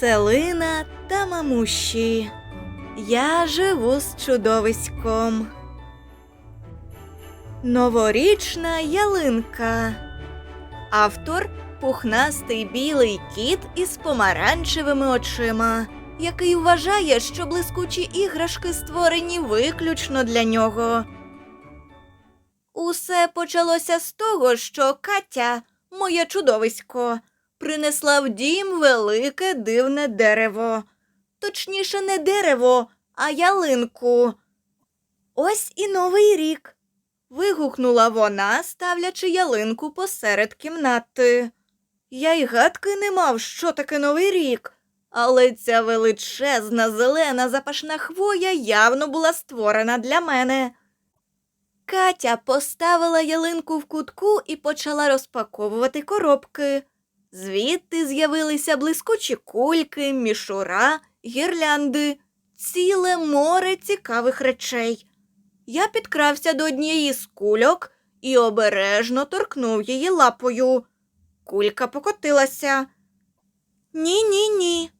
Селина та мамуші. Я живу з чудовиськом. Новорічна ялинка. Автор пухнастий білий кіт із помаранчевими очима, який вважає, що блискучі іграшки створені виключно для нього. Усе почалося з того, що Катя, моє чудовисько, принесла в дім велике дивне дерево. Точніше, не дерево, а ялинку. Ось і новий рік. вигукнула вона, ставлячи ялинку посеред кімнати. Я й гадки не мав, що таке новий рік, але ця величезна зелена запашна хвоя явно була створена для мене. Катя поставила ялинку в кутку і почала розпаковувати коробки. Звідти з'явилися блискучі кульки, мішура, гірлянди, ціле море цікавих речей. Я підкрався до однієї з кульок і обережно торкнув її лапою. Кулька покотилася. Ні, ні, ні.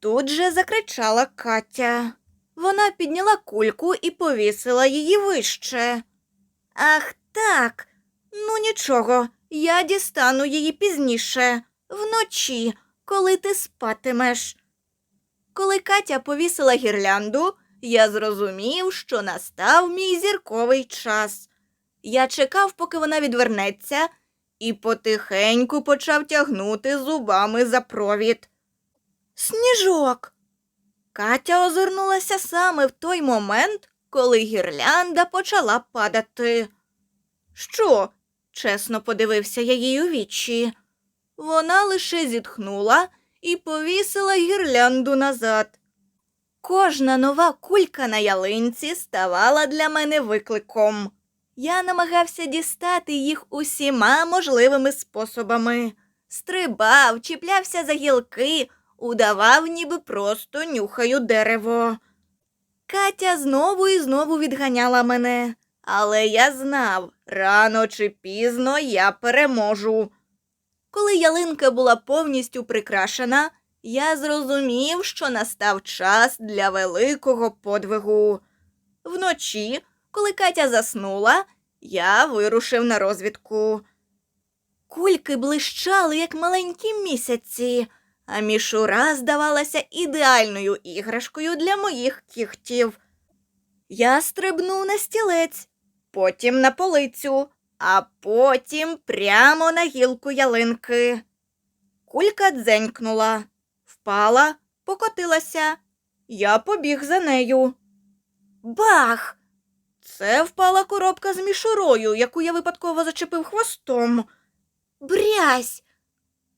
Тут же закричала Катя. Вона підняла кульку і повісила її вище. Ах, так. Ну нічого, я дістану її пізніше, вночі, коли ти спатимеш. Коли Катя повісила гірлянду, я зрозумів, що настав мій зірковий час. Я чекав, поки вона відвернеться, і потихеньку почав тягнути зубами за провід. Сніжок. Катя озирнулася саме в той момент, коли гірлянда почала падати. Що? Чесно подивився я їй у вічі. Вона лише зітхнула і повісила гірлянду назад. Кожна нова кулька на ялинці ставала для мене викликом. Я намагався дістати їх усіма можливими способами. Стрибав, чіплявся за гілки, удавав, ніби просто нюхаю дерево. Катя знову і знову відганяла мене, але я знав, рано чи пізно я переможу. Коли ялинка була повністю прикрашена, я зрозумів, що настав час для великого подвигу. Вночі, коли Катя заснула, я вирушив на розвідку. Кульки блищали, як маленькі місяці, а мішура здавалася ідеальною іграшкою для моїх кігтів. Я стрибнув на стілець, потім на полицю, а потім прямо на гілку ялинки. Кулька дзенькнула, впала, покотилася. Я побіг за нею. Бах! Це впала коробка з мішурою, яку я випадково зачепив хвостом. Брязь!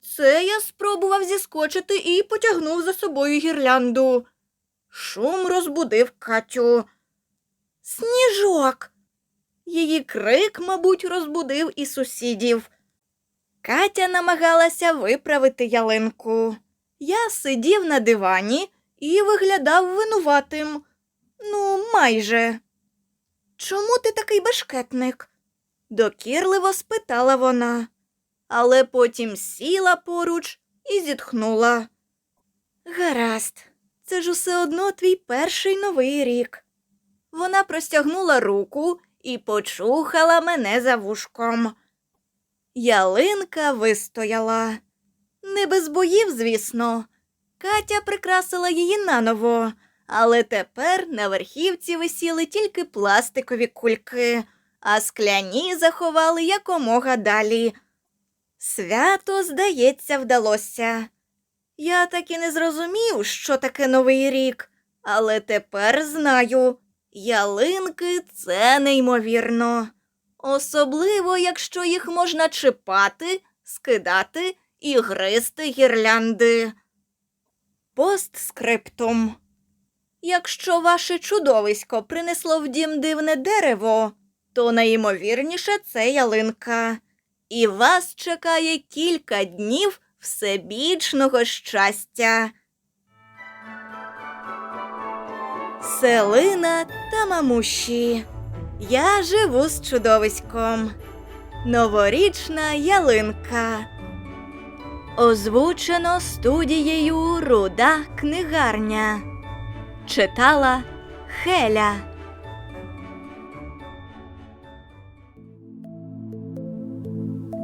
Це я спробував зіскочити і потягнув за собою гірлянду. Шум розбудив Катю. Сніжок. Її крик, мабуть, розбудив і сусідів. Катя намагалася виправити ялинку. Я сидів на дивані і виглядав винуватим. Ну, майже. Чому ти такий башкетник? докірливо спитала вона, але потім сіла поруч і зітхнула. Гаразд, це ж усе одно твій перший новий рік. Вона простягнула руку і почухала мене за вушком. Ялинка вистояла. Не без боїв, звісно. Катя прикрасила її наново, але тепер на верхівці висіли тільки пластикові кульки, а скляні заховали якомога далі. Свято, здається, вдалося. Я так і не зрозумів, що таке новий рік, але тепер знаю. Ялинки це неймовірно. Особливо, якщо їх можна чіпати, скидати і гризти гірлянди. Постскриптум. Якщо ваше чудовисько принесло в дім дивне дерево, то найімовірніше це ялинка. І вас чекає кілька днів всебічного щастя. Селина та мамуші. Я живу з чудовиськом. Новорічна ялинка. Озвучено студією Руда книгарня. Читала Хеля.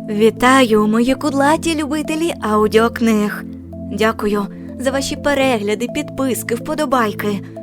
Вітаю, мої кудлаті любителі аудіокниг. Дякую за ваші перегляди, підписки, вподобайки,